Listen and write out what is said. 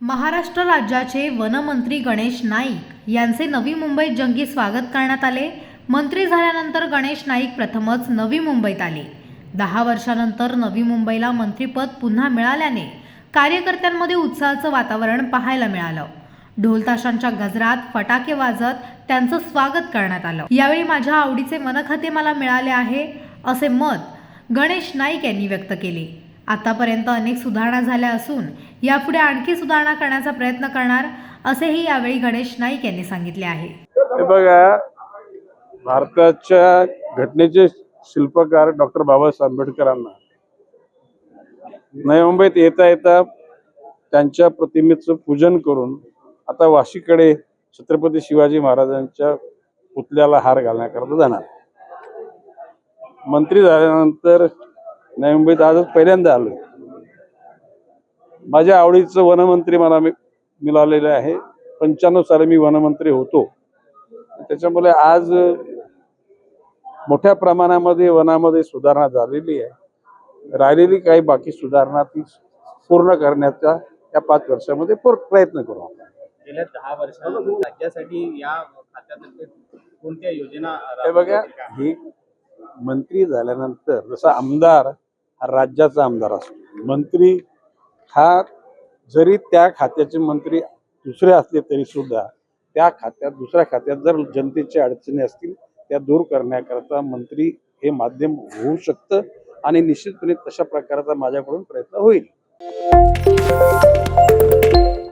महाराष्ट्र राज्याचे वनमंत्री गणेश नाईक यांचे नवी मुंबईत जंगी स्वागत करण्यात आले. मंत्री झाल्यानंतर गणेश नाईक प्रथमच नवी मुंबईत आले. दहा वर्षानंतर नवी मुंबईला मंत्रीपद पुन्हा मिळाल्याने कार्यकर्त्यांमध्ये उत्साहाचं वातावरण पाहायला मिळालं. ढोलताशांच्या गजरात फटाके वाजत त्यांचं स्वागत करण्यात आलं. यावेळी माझ्या आवडीचे वनखाते मला मिळाले आहे असे मत गणेश नाईक यांनी व्यक्त केले. आतापर्यंत अनेक सुधारणा झाल्या असून यापुढे आणखी सुधारणा करण्याचा प्रयत्न करणार असेही यावेळी गणेश नाईक यांनी सांगितले आहे. बघा भारताच्या घटनेचे शिल्पकार डॉक्टर बाबासाहेब आंबेडकरांना नवी मुंबईत येता येता त्यांच्या प्रतिमेचं पूजन करून आता वाशीकडे छत्रपती शिवाजी महाराजांच्या पुतल्याला हार घालण्याकरता जाणार. मंत्री झाल्यानंतर नवी मुंबईत आजच पहिल्यांदा आलो माझ्या आवडीचं वनमंत्री मला मिळालेलं आहे. पंच्याण्णव साली मी वनमंत्री होतो. त्याच्यामुळे आज मोठ्या प्रमाणामध्ये वनामध्ये सुधारणा झालेली आहे. राहिलेली काही बाकी सुधारणा ती पूर्ण करण्याचा या पाच वर्षामध्ये पूर- प्रयत्न करू आपण. गेल्या दहा वर्षात राज्यासाठी या खात्यातर्फे कोणत्या योजना हे बघा ही मंत्री झाल्यानंतर जसा आमदार हा राज्याचा आमदार असतो. मंत्री हा जरी त्या खात्याचे मंत्री दुसरे असले तरी सुद्धा त्या खात्यात दुसऱ्या खात्यात जर जनतेच्या अडचणी असतील त्या दूर करण्याकरता मंत्री हे माध्यम होऊ शकतं आणि निश्चितपणे तशा प्रकारचा माझ्याकडून प्रयत्न होईल.